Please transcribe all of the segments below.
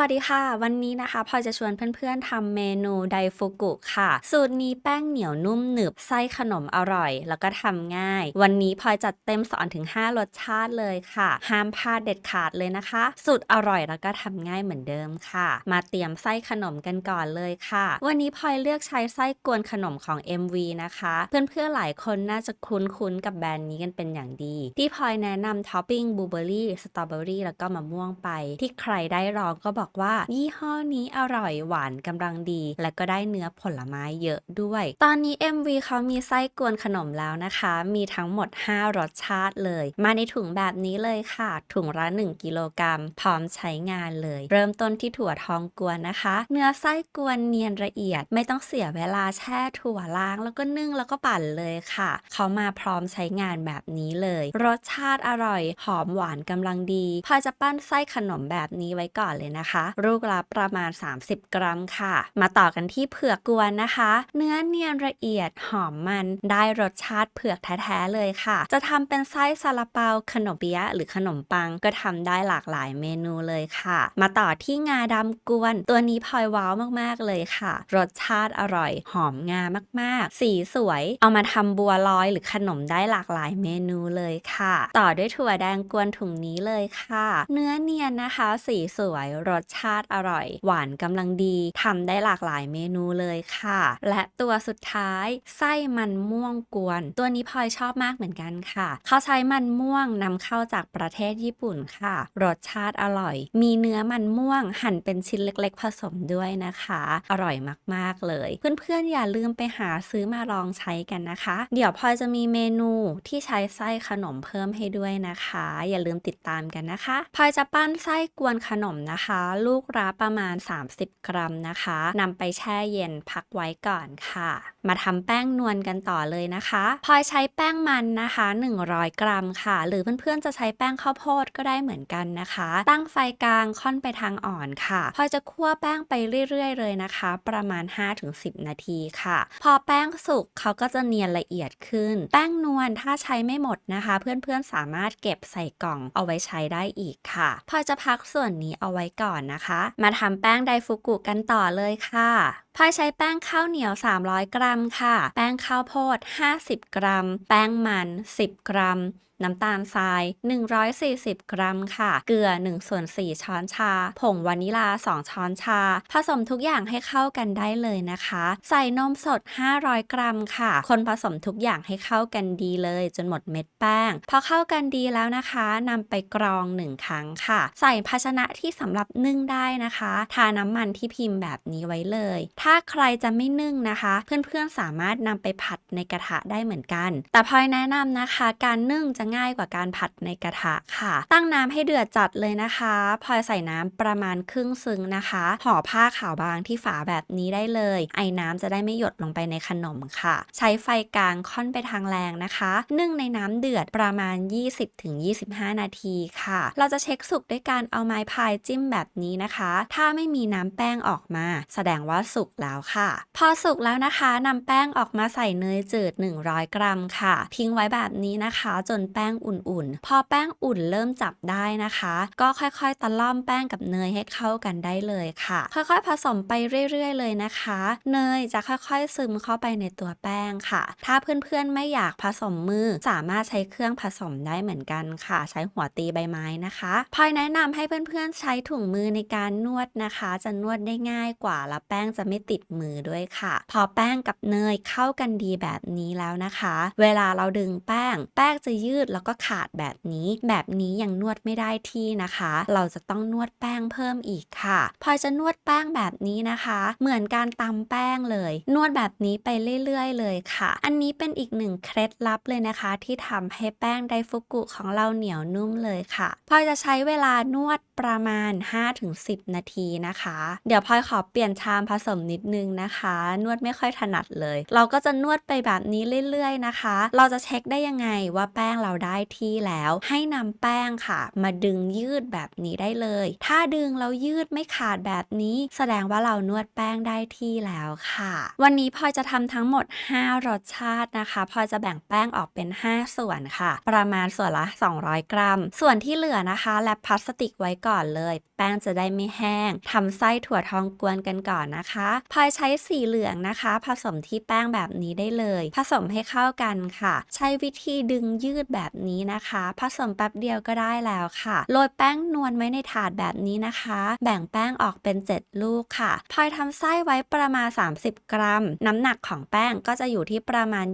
วัสดีค่ะ วันนี้นะคะพลอยจะชวนเพื่อนๆทำเมนูไดฟุกุค่ะ สูตรนี้แป้งเหนียวนุ่มหนึบไส้ขนมอร่อย แล้วก็ทำง่าย วันนี้พลอยจัดเต็มสอนถึง 5 รสชาติเลยค่ะ ห้ามพลาดเด็ดขาดเลยนะคะ สูตรอร่อยแล้วก็ทำง่ายเหมือนเดิมค่ะ มาเตรียมไส้ขนมกันก่อนเลยค่ะ วันนี้พลอยเลือกใช้ไส้กวนขนมของ MV นะคะ เพื่อนๆหลายคนน่าจะคุ้นๆกับแบรนด์นี้กันเป็นอย่างดี ที่พลอยแนะนำท็อปปิ้งบลูเบอร์รี่สตรอเบอรี่แล้วก็มะม่วงไป ที่ใครได้ลองก็บอกอกว่า ยี่ห้อนี้อร่อยหวานกำลังดี และก็ได้เนื้อผลไม้เยอะด้วย ตอนนี้ MV เขามีไส้กวนขนมแล้วนะคะ มีทั้งหมด 5 รสชาติเลย มาในถุงแบบนี้เลยค่ะ ถุงละ 1 กิโลกรัม พร้อมใช้งานเลย เริ่มต้นที่ถั่วทองกวนนะคะ เนื้อไส้กวนเนียนละเอียด ไม่ต้องเสียเวลาแช่ถั่วล้าง แล้วก็นึ่งแล้วก็ปั่นเลยค่ะ เขามาพร้อมใช้งานแบบนี้เลย รสชาติอร่อย หอมหวานกำลังดี พอจะปั้นไส้ขนมแบบนี้ไว้ก่อนเลยนะคะลูกละประมาณ 30 กรัมค่ะ มาต่อกันที่เผือกกวนนะคะ เนื้อเนียนละเอียดหอมมันได้รสชาติเผือกแท้ๆเลยค่ะ จะทำเป็นไส้ซาลาเปาขนมเปี๊ยะหรือขนมปังก็ทำได้หลากหลายเมนูเลยค่ะ มาต่อที่งาดำกวน ตัวนี้พลอยว้าวมากๆเลยค่ะ รสชาติอร่อยหอมงามากๆ สีสวย เอามาทำบัวลอยหรือขนมได้หลากหลายเมนูเลยค่ะ ต่อด้วยถั่วแดงกวนถุงนี้เลยค่ะ เนื้อเนียนนะคะ สีสวยรสสชาติอร่อย หวานกำลังดีทำได้หลากหลายเมนูเลยค่ะ และตัวสุดท้าย ไส้มันม่วงกวน ตัวนี้พลอยชอบมากเหมือนกันค่ะ เขาใช้มันม่วงนำเข้าจากประเทศญี่ปุ่นค่ะ รสชาติอร่อย มีเนื้อมันม่วงหั่นเป็นชิ้นเล็ก ๆ ผสมด้วยนะคะ อร่อยมากๆเลย เพื่อนๆอย่าลืมไปหาซื้อมาลองใช้กันนะคะ เดี๋ยวพลอยจะมีเมนูที่ใช้ไส้ขนมเพิ่มให้ด้วยนะคะ อย่าลืมติดตามกันนะคะพลอยจะปั้นไส้กวนขนมนะคะลูกละประมาณ 30 กรัมนะคะนำไปแช่เย็นพักไว้ก่อนค่ะ มาทำแป้งนวลกันต่อเลยนะคะพลอยใช้แป้งมันนะคะ 100 กรัมค่ะ หรือเพื่อนๆจะใช้แป้งข้าวโพดก็ได้เหมือนกันนะคะ ตั้งไฟกลางค่อนไปทางอ่อนค่ะพลอยจะคั่วแป้งไปเรื่อยๆ เลยนะคะ ประมาณ 5-10 นาทีค่ะ พอแป้งสุกเขาก็จะเนียนละเอียดขึ้น แป้งนวลถ้าใช้ไม่หมดนะคะ เพื่อนๆสามารถเก็บใส่กล่องเอาไว้ใช้ได้อีกค่ะพลอยจะพักส่วนนี้เอาไว้ก่อนนะคะ มาทำแป้งไดฟุกุกันต่อเลยค่ะพลอยใช้แป้งข้าวเหนียว 300 กรัมค่ะ แป้งข้าวโพด 50 กรัม แป้งมัน 10 กรัม น้ำตาลทราย 140 กรัมค่ะ เกลือ1ส่วน4ช้อนชา ผงวานิลา 2 ช้อนชา ผสมทุกอย่างให้เข้ากันได้เลยนะคะ ใส่นมสด 500 กรัมค่ะ คนผสมทุกอย่างให้เข้ากันดีเลย จนหมดเม็ดแป้ง พอเข้ากันดีแล้วนะคะนำไปกรอง 1 ครั้งค่ะ ใส่ภาชนะที่สำหรับนึ่งได้นะคะ ทาน้ำมันที่พิมพ์แบบนี้ไว้เลยถ้าใครจะไม่นึ่งนะคะ เพื่อนๆสามารถนำไปผัดในกระทะได้เหมือนกัน แต่พลอยแนะนำนะคะ การนึ่งจะง่ายกว่าการผัดในกระทะค่ะ ตั้งน้ำให้เดือดจัดเลยนะคะพลอยใส่น้ำประมาณครึ่งซึ้งนะคะห่อผ้าขาวบางที่ฝาแบบนี้ได้เลย ไอ้น้ำจะได้ไม่หยดลงไปในขนมค่ะ ใช้ไฟกลางค่อนไปทางแรงนะคะ นึ่งในน้ำเดือดประมาณ 20-25 นาทีค่ะ เราจะเช็คสุกด้วยการเอาไม้พายจิ้มแบบนี้นะคะ ถ้าไม่มีน้ำแป้งออกมา แสดงว่าสุกแล้วค่ะ พอสุกแล้วนะคะนำแป้งออกมาใส่เนยจืด 100 กรัมค่ะ ทิ้งไว้แบบนี้นะคะ จนแป้งอุ่นๆ พอแป้งอุ่นเริ่มจับได้นะคะ ก็ค่อยๆตะล่อมแป้งกับเนยให้เข้ากันได้เลยค่ะ ค่อยๆ ผสมไปเรื่อยๆ เลยนะคะ เนยจะค่อยๆ ซึมเข้าไปในตัวแป้งค่ะ ถ้าเพื่อนๆไม่อยากผสมมือสามารถใช้เครื่องผสมได้เหมือนกันค่ะ ใช้หัวตีใบไม้นะคะพลอยแนะนำให้เพื่อนๆใช้ถุงมือในการนวดนะคะ จะนวดได้ง่ายกว่าแล้วแป้งจะไม่ติดมือด้วยค่ะ พอแป้งกับเนยเข้ากันดีแบบนี้แล้วนะคะ เวลาเราดึงแป้ง แป้งจะยืดแล้วก็ขาดแบบนี้ แบบนี้ยังนวดไม่ได้ที่นะคะ เราจะต้องนวดแป้งเพิ่มอีกค่ะพลอยจะนวดแป้งแบบนี้นะคะ เหมือนการตำแป้งเลย นวดแบบนี้ไปเรื่อยๆ เลยค่ะ อันนี้เป็นอีกหนึ่งเคล็ดลับเลยนะคะ ที่ทำให้แป้งไดฟุกุของเราเหนียวนุ่มเลยค่ะพลอยจะใช้เวลานวดประมาณ 5-10 นาทีนะคะ เดี๋ยวพลอยขอเปลี่ยนชามผสมนิดนึงนะคะ นวดไม่ค่อยถนัดเลย เราก็จะนวดไปแบบนี้เรื่อยๆนะคะ เราจะเช็คได้ยังไงว่าแป้งเราได้ที่แล้ว ให้นำแป้งค่ะ มาดึงยืดแบบนี้ได้เลย ถ้าดึงแล้วยืดไม่ขาดแบบนี้ แสดงว่าเรานวดแป้งได้ที่แล้วค่ะ วันนี้พลอยจะทำทั้งหมด 5 รสชาตินะคะพลอยจะแบ่งแป้งออกเป็น 5 ส่วนค่ะ ประมาณส่วนละ 200 กรัม ส่วนที่เหลือนะคะแลบพลาสติกไว้ก่อนเลย แป้งจะได้ไม่แห้งทำไส้ถั่วทองกวนกันก่อนนะคะพลอยใช้สีเหลืองนะคะ ผสมที่แป้งแบบนี้ได้เลย ผสมให้เข้ากันค่ะ ใช้วิธีดึงยืดแบบนี้นะคะ ผสมแป๊บเดียวก็ได้แล้วค่ะ โรยแป้งนวลไว้ในถาดแบบนี้นะคะ แบ่งแป้งออกเป็น 7 ลูกค่ะพลอยทำไส้ไว้ประมาณ 30 กรัม น้ำหนักของแป้งก็จะอยู่ที่ประมาณ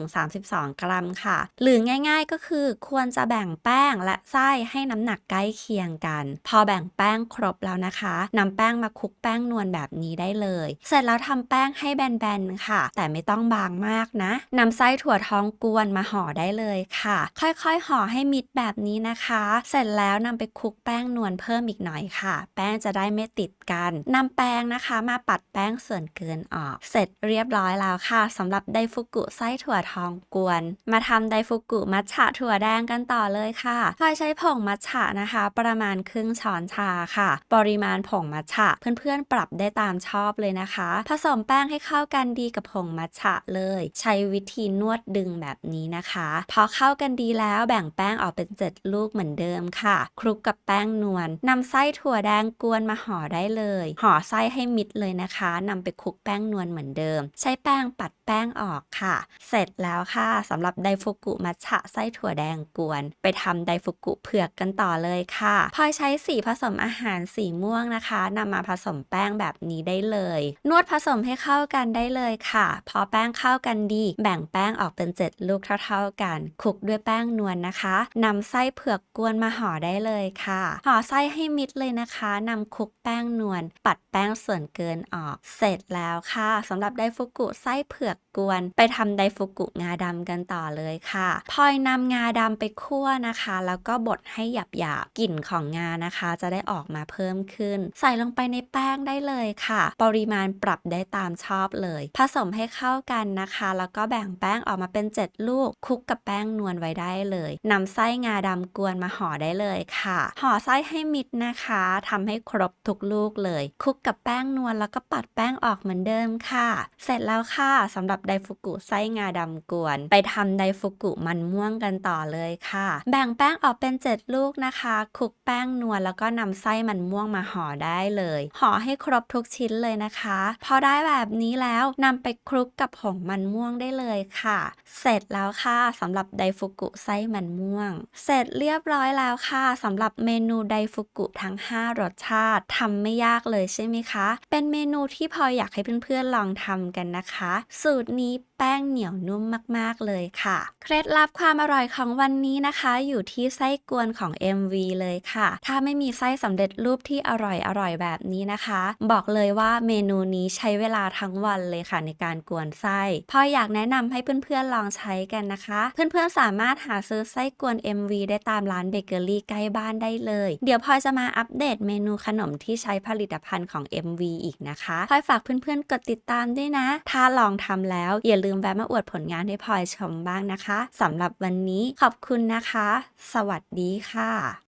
28-32 กรัมค่ะ หรือง่ายๆก็คือควรจะแบ่งแป้งและไส้ให้น้ำหนักใกล้เคียงกัน พอแบ่งแป้งครบแล้วนะคะนำแป้งมาคลุกแป้งนวลแบบนี้ได้เลยเสร็จแล้วทำแป้งให้แบนๆค่ะ แต่ไม่ต้องบางมากนะนำไส้ถั่วทองกวนมาห่อได้เลยค่ะ ค่อยๆห่อให้มิดแบบนี้นะคะ เสร็จแล้วนำไปคลุกแป้งนวลเพิ่มอีกหน่อยค่ะ แป้งจะได้ไม่ติดกันนำแป้งนะคะมาปัดแป้งส่วนเกินออก เสร็จเรียบร้อยแล้วค่ะสำหรับไดฟุกุไส้ถั่วทองกวน มาทำไดฟุกุมัทฉะถั่วแดงกันต่อเลยค่ะพลอยใช้ผงมัทฉะนะคะ ประมาณครึ่งช้อนชาค่ะ ปริมาณผงมัทฉะเพื่อนๆปรับได้ตามชอบเลยนะคะ ผสมแป้งให้เข้ากันดีกับผงมัทฉะเลย ใช้วิธีนวดดึงแบบนี้นะคะ พอเข้ากันดีแล้วแบ่งแป้งออกเป็นเจ็ดลูกเหมือนเดิมค่ะ คลุกกับแป้งนวลนำไส้ถั่วแดงกวนมาห่อได้เลย ห่อไส้ให้มิดเลยนะคะนำไปคลุกแป้งนวลเหมือนเดิม ใช้แป้งปัดแป้งออกค่ะ เสร็จแล้วค่ะสำหรับไดฟุกุมัทฉะไส้ถั่วแดงกวน ไปทำไดฟุกุเผือกกันต่อเลยค่ะ พอใช้สีผสมอาหารสีม่วงนะคะนำมาผสมแป้งแบบนี้ได้เลยนวดผสมให้เข้ากันได้เลยค่ะ พอแป้งเข้ากันดี แบ่งแป้งออกเป็น 7 ลูกเท่า ๆ กันคลุกด้วยแป้งนวลนะคะนำไส้เผือกกวนมาห่อได้เลยค่ะห่อไส้ให้มิดเลยนะคะนำคลุกแป้งนวลปัดแป้งส่วนเกินออก เสร็จแล้วค่ะสำหรับไดฟุกุไส้เผือกกวน ไปทำไดฟุกุงาดำกันต่อเลยค่ะพลอยนำงาดำไปคั่วนะคะ แล้วก็บดให้หยาบๆกลิ่นของงานะคะ จะได้ออกมาเพิ่มขึ้น ใส่ลงไปในแป้งได้เลยค่ะ ปริมาณปรับได้ตามชอบเลย ผสมให้เข้ากันนะคะ แล้วก็แบ่งแป้งออกมาเป็น 7 ลูกคลุกกับแป้งนวลไว้ได้เลยนำไส้งาดำกวนมาห่อได้เลยค่ะห่อไส้ให้มิดนะคะทำให้ครบทุกลูกเลยคลุกกับแป้งนวลแล้วก็ปัดแป้งออกเหมือนเดิมค่ะ เสร็จแล้วค่ะสำหรับไดฟุกุไส้งาดำกวน ไปทำไดฟุกุมันม่วงกันต่อเลยค่ะ แบ่งแป้งออกเป็น 7 ลูกนะคะคลุกแป้งนวลแล้วก็นำไส้มันม่วงมาห่อได้เลยห่อให้ครบทุกชิ้นเลยนะคะ พอได้แบบนี้แล้วนำไปคลุกกับผงมันม่วงได้เลยค่ะ เสร็จแล้วค่ะสำหรับไดฟุกุไส้มันม่วง เสร็จเรียบร้อยแล้วค่ะสำหรับเมนูไดฟุกุทั้ง 5 รสชาติทำไม่ยากเลยใช่ไหมคะ เป็นเมนูที่พอยอยากให้เพื่อนๆลองทำกันนะคะ สูตรนี้แป้งเหนียวนุ่มมาก ๆ เลยค่ะ เคล็ดลับความอร่อยของวันนี้นะคะ อยู่ที่ไส้กวนของ MV เลยค่ะ ถ้าไม่มีไส้สำเร็จรูปที่อร่อยอร่อยแบบนี้นะคะ บอกเลยว่าเมนูนี้ใช้เวลาทั้งวันเลยค่ะ ในการกวนไส้พออยากแนะนำให้เพื่อนๆลองใช้กันนะคะ เพื่อนๆสามารถหาซื้อไส้กวน MV ได้ตามร้านเบเกอรี่ใกล้บ้านได้เลย เดี๋ยวพลอยจะมาอัปเดตเมนูขนมที่ใช้ผลิตภัณฑ์ของ MV อีกนะคะพลอยฝากเพื่อนๆกดติดตามด้วยนะ ถ้าลองทำแล้วอย่าลืมแวะมาอวดผลงานให้พลอยชมบ้างนะคะสำหรับวันนี้ขอบคุณนะคะ สวัสดีค่ะ